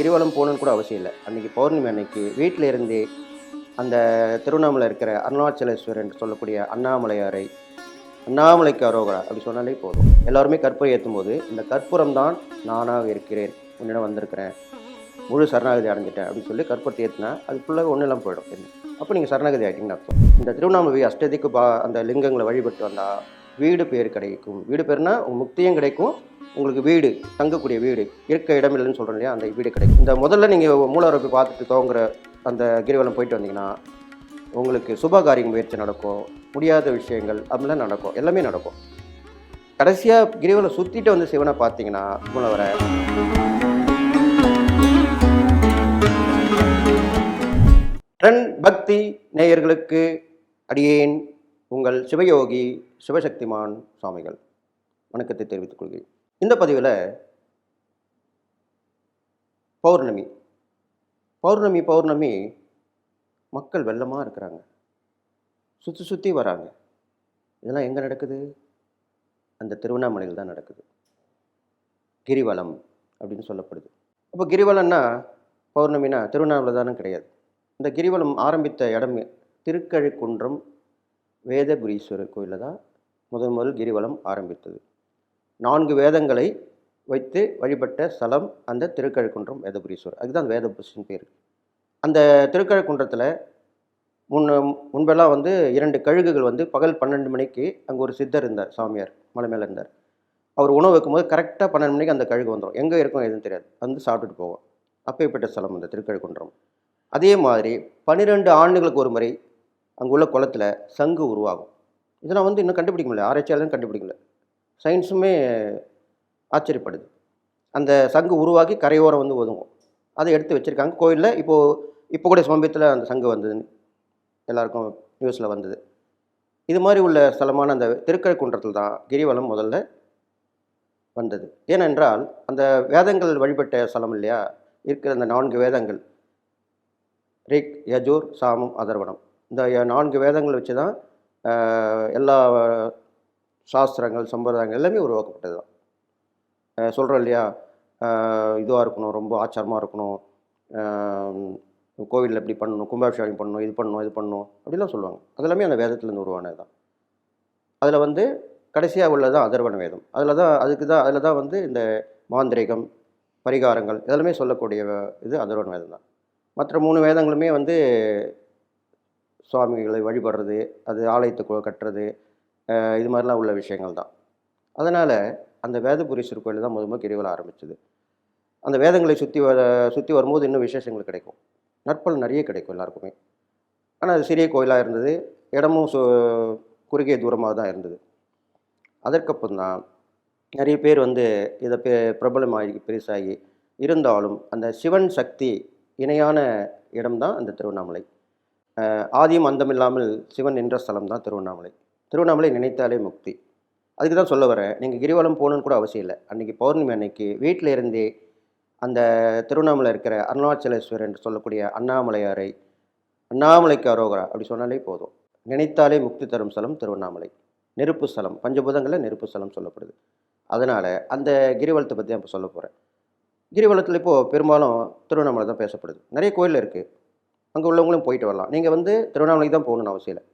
கிரிவலம் போகணுன்னு கூட அவசியம் இல்லை. அன்றைக்கி பௌர்ணமி அன்னைக்கு வீட்டில் இருந்தே அந்த திருவண்ணாமலை இருக்கிற அருணாச்சலேஸ்வரர் என்று சொல்லக்கூடிய அண்ணாமலையாரை அண்ணாமலைக்கு அரோகரா அப்படி சொன்னாலே போதும். எல்லாருமே கற்பூரம் ஏற்றும் போது இந்த கற்பூரம் தான் நானாக இருக்கிறேன் உன்னிடம் வந்திருக்கிறேன் முழு சரணாகதி அடைஞ்சிட்டேன் அப்படின்னு சொல்லி கற்பூரத்தை ஏற்றினா அது ஃபுல்லாக ஒன்றும் இல்லாமல் போயிடும். என்ன அப்போ நீங்கள் சரணாகதி ஆகிட்டீங்கன்னு அர்த்தம். இந்த திருவண்ணாமலை அஷ்டதிக்கு பா அந்த லிங்கங்களை வழிபட்டு வந்தால் வீடு பேர் கிடைக்கும். வீடு பேர்னால் முக்தியும் கிடைக்கும் உங்களுக்கு வீடு தங்கக்கூடிய வீடு இருக்க இடம் இல்லைன்னு சொல்கிறோம் இல்லையா அந்த வீடு கிடைக்கும். இந்த முதல்ல நீங்கள் மூலவரை போய் பார்த்துட்டு தோங்குற அந்த கிரிவலம் போயிட்டு வந்தீங்கன்னா உங்களுக்கு சுபகாரியம் முயற்சி நடக்கும் முடியாத விஷயங்கள் அப்படிலாம் நடக்கும் எல்லாமே நடக்கும். கடைசியாக கிரிவலம் சுற்றிட்டு வந்து சிவனை பார்த்தீங்கன்னா மூலவரை ரன் பக்தி நேயர்களுக்கு அடியேன் உங்கள் சிவயோகி சிவசக்திமான் சுவாமிகள். வணக்கத்தை தெரிவித்துக் கொள்கிறேன். இந்த பதிவில் பௌர்ணமி பௌர்ணமி பௌர்ணமி மக்கள் வெள்ளமாக இருக்கிறாங்க. சுற்றி சுற்றி வராங்க. இதெல்லாம் எங்கே நடக்குது? அந்த திருவண்ணாமலையில் தான் நடக்குது. கிரிவலம் அப்படின்னு சொல்லப்படுது. அப்போ கிரிவலம்னா பௌர்ணமினா திருவண்ணாமலை தானே கிடையாது. இந்த கிரிவலம் ஆரம்பித்த இடம் திருக்கழிக்குன்றம் வேதபுரீஸ்வரர் கோயிலில் தான் முதல் முதல் கிரிவலம் ஆரம்பித்தது. நான்கு வேதங்களை வைத்து வழிபட்ட ஸ்தலம் அந்த திருக்கழுக்குன்றம் வேதபுரீஸ்வரர். அதுதான் அந்த வேதபுரீஸ்வரன் பேர். அந்த திருக்கழுக்குன்றத்தில் முன் முன்பெல்லாம் வந்து இரண்டு கழுகுகள் வந்து பகல் பன்னெண்டு மணிக்கு அங்கே ஒரு சித்தர் இருந்தார் சாமியார் மலை மேலே இருந்தார். அவர் உணவு வைக்கும்போது கரெக்டாக பன்னெண்டு மணிக்கு அந்த கழுகு வந்துடும் எங்கே இருக்கும் எதுவும் தெரியாது. வந்து சாப்பிட்டுட்டு போவோம். அப்பேற்பட்ட ஸ்தலம் அந்த திருக்கழுக்குன்றம். அதே மாதிரி பன்னிரெண்டு ஆண்டுகளுக்கு ஒரு முறை அங்கே உள்ள குளத்துல சங்கு உருவாகும். இதெல்லாம் வந்து இன்னும் கண்டுபிடிக்க முடியல. ஆராய்ச்சியாளரும் கண்டுபிடிக்கல. சயின்ஸுமே ஆச்சரியப்படுது. அந்த சங்கு உருவாக்கி கரையோரம் வந்து ஒதுங்கும். அதை எடுத்து வச்சுருக்காங்க. கோயிலில் இப்போது இப்போ கூட சமீபத்தில் அந்த சங்கு வந்ததுன்னு எல்லாருக்கும் நியூஸில் வந்தது. இது மாதிரி உள்ள ஸ்தலமான அந்த திருக்கழுக்குன்றத்தில் தான் கிரிவலம் முதல்ல வந்தது. ஏனென்றால் அந்த வேதங்கள் வழிபட்ட ஸ்தலம் இல்லையா? இருக்கிற அந்த நான்கு வேதங்கள். ரிக் யஜூர் சாமம் அதர்வனம் இந்த நான்கு வேதங்கள் வச்சு தான் எல்லா சாஸ்திரங்கள் சம்பிரதாயங்கள் எல்லாமே உருவாக்கப்பட்டது தான். சொல்கிறோம் இல்லையா? இதுவாக இருக்கணும் ரொம்ப ஆச்சாரமாக இருக்கணும். கோவிலில் இப்படி பண்ணணும் கும்பாபிஷேகம் பண்ணணும் இது பண்ணணும் இது பண்ணணும் அப்படிலாம் சொல்லுவாங்க. அதெல்லாமே அந்த வேதத்துலேருந்து உருவானது தான். அதில் வந்து கடைசியாக உள்ளது தான் அதர்வன வேதம். அதில் தான் அதுக்கு தான் அதில் தான் வந்து இந்த மாந்திரிகம் பரிகாரங்கள் இதெல்லாமே சொல்லக்கூடிய இது அதர்வன வேதம் தான். மற்ற மூணு வேதங்களுமே வந்து சுவாமிகளை வழிபடுறது அது ஆலயத்தை கட்டுறது இது மாதிரிலாம் உள்ள விஷயங்கள் தான். அதனால் அந்த வேதபுரீஸ்வரர் கோயில் தான் முதல் முதல் கிரிவலம் ஆரம்பிச்சது. அந்த வேதங்களை சுற்றி வர சுற்றி வரும்போது இன்னும் விசேஷங்கள் கிடைக்கும். நற்பல் நிறைய கிடைக்கும் எல்லாருக்குமே. ஆனால் அது சிறிய கோயிலாக இருந்தது. இடமும் சு குறுகிய தூரமாக தான் இருந்தது. அதற்கப்புறம் தான் நிறைய பேர் வந்து இதை பெ பிரபலமாகி பெருசாகி இருந்தாலும் அந்த சிவன் சக்தி இணையான இடம்தான் அந்த திருவண்ணாமலை. ஆதியும் அந்தமில்லாமல் சிவன் நின்ற ஸ்தலம் தான் திருவண்ணாமலை. திருவண்ணாமலை நினைத்தாலே முக்தி. அதுக்கு தான் சொல்ல வரேன். நீங்கள் கிரிவலம் போகணுன்னு கூட அவசியம் இல்லை. அன்றைக்கி பௌர்ணமி அன்னைக்கு வீட்டில் இருந்தே அந்த திருவண்ணாமலை இருக்கிற அருணாச்சலேஸ்வரர் என்று சொல்லக்கூடிய அண்ணாமலையாரை அண்ணாமலைக்கு அரோகரா அப்படி சொன்னாலே போதும். நினைத்தாலே முக்தி தரும் ஸ்தலம் திருவண்ணாமலை. நெருப்பு ஸ்தலம் பஞ்சபூதங்களில் நெருப்பு ஸ்தலம் சொல்லப்படுது. அதனால் அந்த கிரிவலத்தை பற்றி நான் இப்போ சொல்ல போகிறேன் கிரிவலத்தில் இப்போது பெரும்பாலும் திருவண்ணாமலை தான் பேசப்படுது. நிறைய கோயில் இருக்குது அங்கே உள்ளவங்களும் போயிட்டு வரலாம். நீங்கள் வந்து திருவண்ணாமலைக்கு தான் போகணும்னு அவசியம் இல்லை.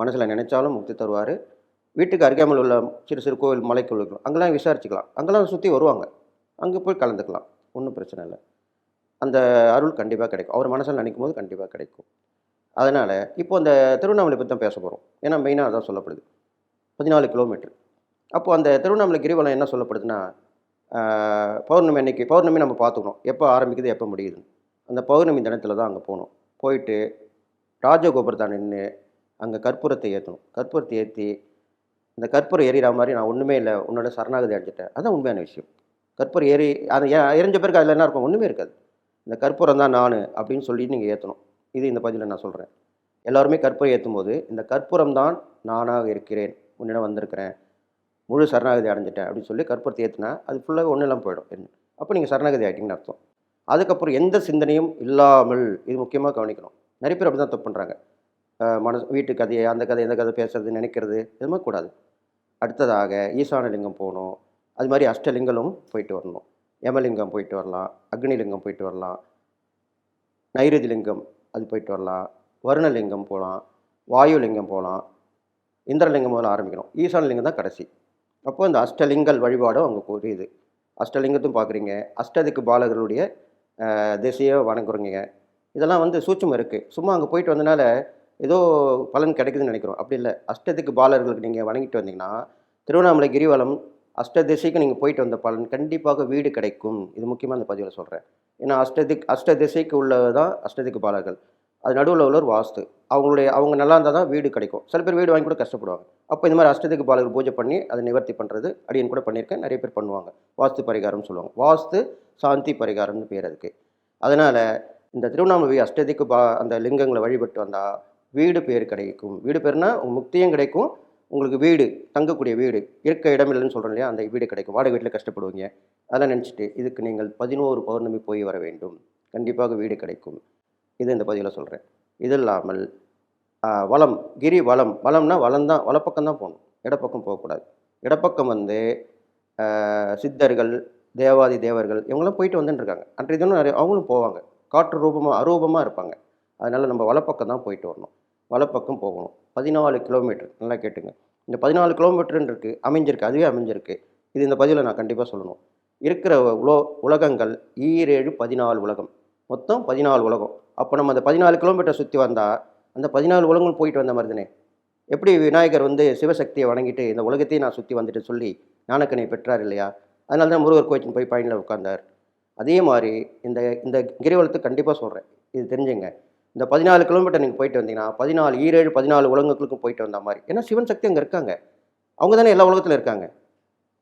மனசில் நினைச்சாலும் முக்தி தருவார். வீட்டுக்கு அருகாமல் உள்ள சிறு சிறு கோவில் மலைக்கோவில்கள் அங்கெல்லாம் விசாரிச்சுக்கலாம். அங்கெல்லாம் சுற்றி வருவாங்க. அங்கே போய் கலந்துக்கலாம். ஒன்றும் பிரச்சனை இல்லை. அந்த அருள் கண்டிப்பாக கிடைக்கும். அவர் மனசில் நினைக்கும் போது கண்டிப்பாக கிடைக்கும். அதனால் இப்போ அந்த திருவண்ணாமலை பற்றி தான் பேச போகிறோம். ஏன்னா மெயினாக அதான் சொல்லப்படுது. பதினாலு கிலோமீட்டர். அப்போது அந்த திருவண்ணாமலை கிரிவலம் என்ன சொல்லப்படுதுன்னா பௌர்ணமி அன்னைக்கு பௌர்ணமி நம்ம பார்த்துக்கணும். எப்போ ஆரம்பிக்குது எப்போ முடியுதுன்னு. அந்த பௌர்ணமி தினத்தில் தான் அங்கே போகணும். போயிட்டு ராஜகோபுரத்தை நின்று அங்கே கற்பூரத்தை ஏற்றணும் கற்பூரத்தை ஏற்றி இந்த கற்பூரம் எரியிற மாதிரி நான் ஒன்றுமே இல்லை உன்னோட சரணாகதி அடைஞ்சிட்டேன். அதான் உண்மையான விஷயம். கற்பூரம் எரி அது எரிஞ்ச பிறகு அதில் என்ன இருக்கும்? ஒன்றுமே இருக்காது. இந்த கற்பூரம் தான் நான் அப்படின்னு சொல்லி நீங்கள் ஏற்றணும் இது இந்த பதிவில் நான் சொல்கிறேன் எல்லாருமே கற்பூரம் ஏற்றும் போது இந்த கற்பூரம் தான் நானாக இருக்கிறேன் உன்னிடம் வந்திருக்கிறேன் முழு சரணாகதி அடைஞ்சிட்டேன் அப்படின்னு சொல்லி கற்பூரத்தை ஏற்றினா அது ஃபுல்லாக ஒன்றும் இல்லாமல் போயிடும். என்ன? அப்போ நீங்கள் சரணாகதி ஆகிட்டீங்கன்னு அர்த்தம். அதுக்கப்புறம் எந்த சிந்தனையும் இல்லாமல் இது முக்கியமாக கவனிக்கணும். நிறைய பேர் அப்படி தான் தப்பு பண்ணுறாங்க மனசு வீட்டு கதையை அந்த கதை இந்த கதை பேசுறது நினைக்கிறது எதுவுமே கூடாது. அடுத்ததாக ஈசான லிங்கம் போகணும். அது மாதிரி அஷ்டலிங்கலும் போயிட்டு வரணும். யமலிங்கம் போயிட்டு வரலாம். அக்னிலிங்கம் போயிட்டு வரலாம். நைருதிலிங்கம் அது போயிட்டு வரலாம். வருணலிங்கம் போகலாம். வாயுலிங்கம் போகலாம். இந்திரலிங்கம் முதல்ல ஆரம்பிக்கணும். ஈசான லிங்கம் தான் கடைசி. அப்போது இந்த அஷ்டலிங்கல் வழிபாடும் அவங்க புரியுது. அஷ்டலிங்கத்தும் பார்க்குறீங்க. அஷ்டதிக்கு பாலகர்களுடைய திசையை வணங்குறீங்க. இதெல்லாம் வந்து சூட்சம் இருக்குது சும்மா அங்கே போயிட்டு வந்தனால ஏதோ பலன் கிடைக்குதுன்னு நினைக்கிறோம். அப்படி இல்லை. அஷ்டதிக்கு பாலர்களுக்கு நீங்கள் வணங்கிட்டு வந்தீங்கன்னா திருவண்ணாமலை கிரிவலம் அஷ்ட திசைக்கு நீங்கள் போயிட்டு வந்த பலன் கண்டிப்பாக வீடு கிடைக்கும். இது முக்கியமாக அந்த பதிவில் சொல்கிறேன் ஏன்னா அஷ்டதிக் அஷ்ட திசைக்கு உள்ளது தான் அஷ்டதிக்கு பாலர்கள். அது நடுவில் உள்ள ஒரு வாஸ்து. அவங்களுடைய அவங்க நல்லா இருந்தால் தான் வீடு கிடைக்கும். சில பேர் வீடு வாங்கி கூட கஷ்டப்படுவாங்க. அப்போ இந்த மாதிரி அஷ்டதிக்கு பாலகர் பூஜை பண்ணி அதை நிவர்த்தி பண்ணுறது அடியன் கூட பண்ணியிருக்கேன். நிறைய பேர் பண்ணுவாங்க. வாஸ்து பரிகாரம்னு சொல்லுவாங்க. வாஸ்து சாந்தி பரிகாரம்னு பேர் அதுக்கு. அதனால் இந்த திருவண்ணாமலை அஷ்டதிக்கு பா அந்த லிங்கங்களை வழிபட்டு வந்தால் வீடு பேர் கிடைக்கும். வீடு பேர்னா முக்தியும் கிடைக்கும். உங்களுக்கு வீடு தங்கக்கூடிய வீடு இருக்க இடம் இல்லைன்னு சொல்கிறோம் இல்லையா அந்த வீடு கிடைக்கும். வாடகை வீட்டில் கஷ்டப்படுவீங்க. அதெல்லாம் நினச்சிட்டு இதுக்கு நீங்கள் பதினோரு பௌர்ணமி போய் வர வேண்டும். கண்டிப்பாக வீடு கிடைக்கும். இது இந்த பதிவில் சொல்கிறேன் இது இல்லாமல் வளம் கிரி வளம். வளம்னா வளம் தான் வலப்பக்கம் தான் போகணும். இடப்பக்கம் போகக்கூடாது. இடப்பக்கம் வந்து சித்தர்கள் தேவாதி தேவர்கள் இவங்களாம் போயிட்டு வந்துட்டுருக்காங்க. அன்றைய தினம் நிறைய அவங்களும் போவாங்க. காற்று ரூபமாக அரூபமாக இருப்பாங்க. அதனால் நம்ம வலப்பக்கம் தான் போயிட்டு வரணும். வலப்பக்கம் போகணும். பதினாலு கிலோமீட்டர். நல்லா கேட்டுங்க. இந்த பதினாலு கிலோமீட்டர்னு இருக்குது அமைஞ்சிருக்கு அதுவே அமைஞ்சிருக்கு. இது இந்த பதிவில் நான் கண்டிப்பாக சொல்லணும். இருக்கிற உலோ உலகங்கள் ஈரேழு பதினாலு உலகம். மொத்தம் பதினாலு உலகம். அப்போ நம்ம அந்த பதினாலு கிலோமீட்டர் சுற்றி வந்தால் அந்த பதினாலு உலகங்கள் போயிட்டு வந்த மாதிரி தானே? எப்படி விநாயகர் வந்து சிவசக்தியை வணங்கிட்டு இந்த உலகத்தையும் நான் சுற்றி வந்துட்டு சொல்லி ஞானக்கனை பெற்றார் இல்லையா? அதனால தான் முருகர் கோயிலுக்கு போய் பயனில் உட்கார்ந்தார். அதே மாதிரி இந்த இந்த கிரிவலத்தை கண்டிப்பாக சொல்கிறேன் இது தெரிஞ்சுங்க. இந்த பதினாலு கிலோமீட்டர் நீங்கள் போயிட்டு வந்தீங்கன்னா பதினாலு ஈரேழு பதினாலு உலகங்களுக்கும் போயிட்டு வந்த மாதிரி. ஏன்னா சிவன் சக்தி அங்கே இருக்காங்க. அவங்க தானே எல்லா உலகத்தில் இருக்காங்க.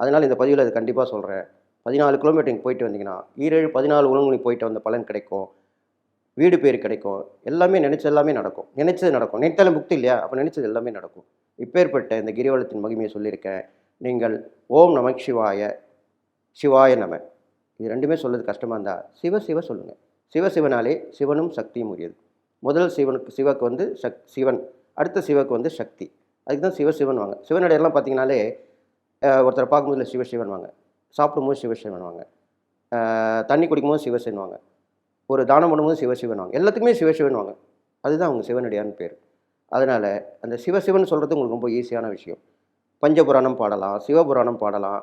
அதனால் இந்த பதிவில் அது கண்டிப்பாக சொல்கிறேன் பதினாலு கிலோமீட்டர் நீங்கள் போயிட்டு வந்தீங்கன்னா ஈரேழு பதினாலு உலகங்களுக்கு போயிட்டு வந்த பலன் கிடைக்கும். வீடு பேர் கிடைக்கும். எல்லாமே நினச்சது எல்லாமே நடக்கும். நினைச்சது நடக்கும். நினைத்தாலும் புக்தி இல்லையா? அப்போ நினைச்சது எல்லாமே நடக்கும். இப்பேற்பட்ட இந்த கிரிவலத்தின் மகிமையை சொல்லியிருக்கேன். நீங்கள் ஓம் நம சிவாய சிவாய நம. இது ரெண்டுமே சொல்கிறது கஷ்டமாக இருந்தால் சிவ சிவ சொல்லுங்கள் சிவ சிவனாலே சிவனும் சக்தியும் உரியது. முதல் சிவனுக்கு சிவக்கு வந்து சக் சிவன் அடுத்த சிவக்கு வந்து சக்தி. அதுக்கு தான் சிவ சிவன் வாங்க. சிவனடையெல்லாம் பார்த்தீங்கனாலே ஒருத்தரை பார்க்கும்போது சிவ சிவன் வாங்க. சாப்பிடும்போது சிவ சிவன் வாங்க. தண்ணி குடிக்கும்போது சிவசிவன் வாங்க. ஒரு தானம் பண்ணும்போது சிவசிவன் வாங்க. எல்லாத்துக்குமே சிவசிவன் வாங்க. அதுதான் அவங்க சிவனடியான்னு பேர். அதனால் அந்த சிவசிவன் சொல்கிறது உங்களுக்கு ரொம்ப ஈஸியான விஷயம். பஞ்சபுராணம் பாடலாம் சிவபுராணம் பாடலாம்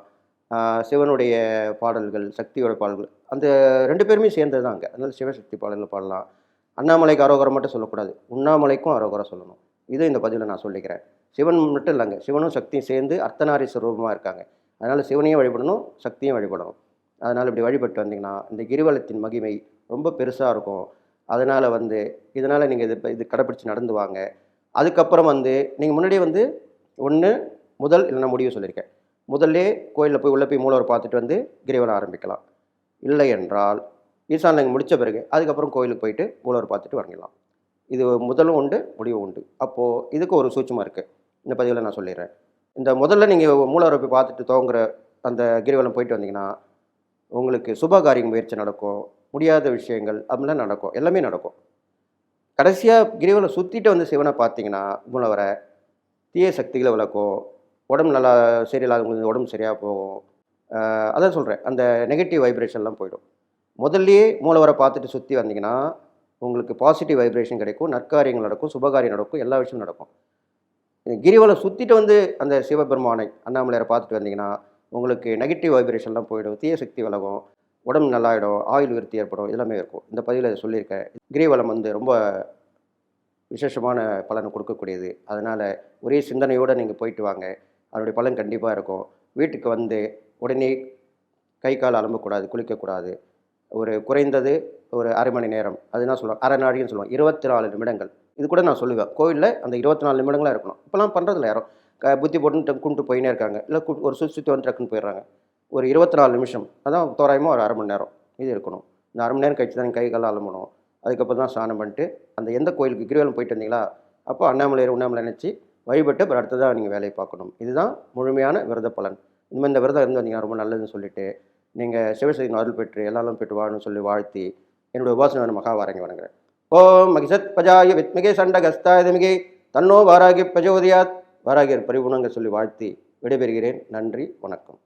சிவனுடைய பாடல்கள் சக்தியோட பாடல்கள் அந்த ரெண்டு பேருமே சேர்ந்தது தான் அங்கே. அதனால் சிவசக்தி பாடல்கள் பாடலாம். அண்ணாமலைக்கு அரோகரம் மட்டும் சொல்லக்கூடாது. உண்ணாமலைக்கும் அரோகரம் சொல்லணும். இது இந்த பதிவில் நான் சொல்லிக்கிறேன். சிவன் மட்டும் இல்லைங்க. சிவனும் சக்தியும் சேர்ந்து அர்த்தநாரி சுரூபமாக இருக்காங்க. அதனால் சிவனையும் வழிபடணும் சக்தியும் வழிபடணும். அதனால் இப்படி வழிபட்டு வந்தீங்கன்னா இந்த கிரிவலத்தின் மகிமை ரொம்ப பெருசாக இருக்கும். அதனால் வந்து இதனால் நீங்கள் இது இது கடைப்பிடிச்சு நடந்து வாங்க. அதுக்கப்புறம் வந்து நீங்கள் முன்னாடியே வந்து ஒன்று முதல் இல்லைன்னா முடிவு சொல்லியிருக்கேன். முதல்லே கோயிலில் போய் உள்ளே போய் மூலவர் பார்த்துட்டு வந்து கிரிவலம் ஆரம்பிக்கலாம். இல்லை என்றால் ஈசான்லிங்கம் முடித்த பிறகு அதுக்கப்புறம் கோயிலுக்கு போயிட்டு மூலவர் பார்த்துட்டு வரலாம் இது முதலும் உண்டு முடிவும் உண்டு. அப்போது இதுக்கு ஒரு சூட்சமாக இருக்குது இந்த பதிவில் நான் சொல்லிடுறேன். இந்த முதல்ல நீங்கள் மூலவரை போய் பார்த்துட்டு துவங்குற அந்த கிரிவலம் போயிட்டு வந்தீங்கன்னா உங்களுக்கு சுபகாரிய முயற்சி நடக்கும் முடியாத விஷயங்கள் அப்படிலாம் நடக்கும். எல்லாமே நடக்கும். கடைசியாக கிரிவலம் சுற்றிட்டு வந்து சிவனை பார்த்தீங்கன்னா மூலவரை தீய சக்திகளை விளக்கும் உடம்பு நல்லா சரியில்லாதவங்களுக்கு உடம்பு சரியாக போகும். அதான் சொல்கிறேன் அந்த நெகட்டிவ் வைப்ரேஷன்லாம் போயிடும். முதல்லயே மூலவரை பார்த்துட்டு சுற்றி வந்தீங்கன்னா உங்களுக்கு பாசிட்டிவ் வைப்ரேஷன் கிடைக்கும் நற்காரியங்கள் நடக்கும் சுபகாரியம் நடக்கும் எல்லா விஷயமும் நடக்கும். கிரிவலம் சுற்றிட்டு வந்து அந்த சிவபெருமானை அண்ணாமலையாரை பார்த்துட்டு வந்தீங்கன்னா உங்களுக்கு நெகட்டிவ் வைப்ரேஷன்லாம் போயிடும். தீய சக்தி விலகும். உடம்பு நல்லாயிடும். ஆயுள் விருத்தி ஏற்படும். எல்லாமே இருக்கும். இந்த பதிவில் இதை சொல்லியிருக்கேன் கிரிவலம் வந்து ரொம்ப விசேஷமான பலன் கொடுக்கக்கூடியது. அதனால் ஒரே சிந்தனையோடு நீங்கள் போயிட்டு வாங்க. அதனுடைய பலன் கண்டிப்பாக இருக்கும். வீட்டுக்கு வந்து உடனே கை கால் அலம்பக்கூடாது குளிக்கக்கூடாது. ஒரு குறைந்தது ஒரு அரை மணி நேரம். அதுதான் சொல்லுவாங்க அரை நாழின்னு சொல்லுவாங்க இருபத்தி நாலு நிமிடங்கள். இது கூட நான் சொல்லுவேன். கோயிலில் அந்த இருபத்தி நாலு நிமிடங்களாக இருக்கணும். இப்போலாம் பண்ணுறதில்ல யாரும். க- புத்தி போட்டு கும்பிட்டு போயினே இருக்காங்க. இல்லை கு- ஒரு சுற்றி சுற்றி வந்து டக்குன்னு போயிடுறாங்க. ஒரு இருபத்தி நாலு நிமிஷம். அதான் தோராயமாக ஒரு அரை மணி நேரம். இது இருக்கணும். இந்த அரை மணி நேரம் கழிச்சு தான் கை கால் அலம்பணும். அதுக்கப்புறம் தான் ஸ்நானம் பண்ணிட்டு அந்த எந்த கோயிலுக்கு கிரிவலம் போயிட்டு வந்தீங்களா? அப்போ அண்ணாமலையார் உண்ணாமலை நினச்சி வழிபட்டு அப்புறம் அடுத்ததாக நீங்கள் வேலையை பார்க்கணும். இதுதான் முழுமையான விரத பலன். இனிமேல் இந்த விரதம் இருந்து வந்தீங்கன்னா ரொம்ப நல்லதுன்னு சொல்லிட்டு நீங்கள் சிவசக்தியின் அருள் பெற்று எல்லாரும் பெற்று வாழணும்னு சொல்லி வாழ்த்தி என்னுடைய உபாசனை மகா வாரங்கி வணங்குறேன். ஓம் மகிசத் பஜாய வித்மிகே சண்டகஸ்தாயதமிகே தன்னோ வாராகி பஜோதியாத் வாராகியர் பரிபுணங்க சொல்லி வாழ்த்தி விடைபெறுகிறேன். நன்றி வணக்கம்.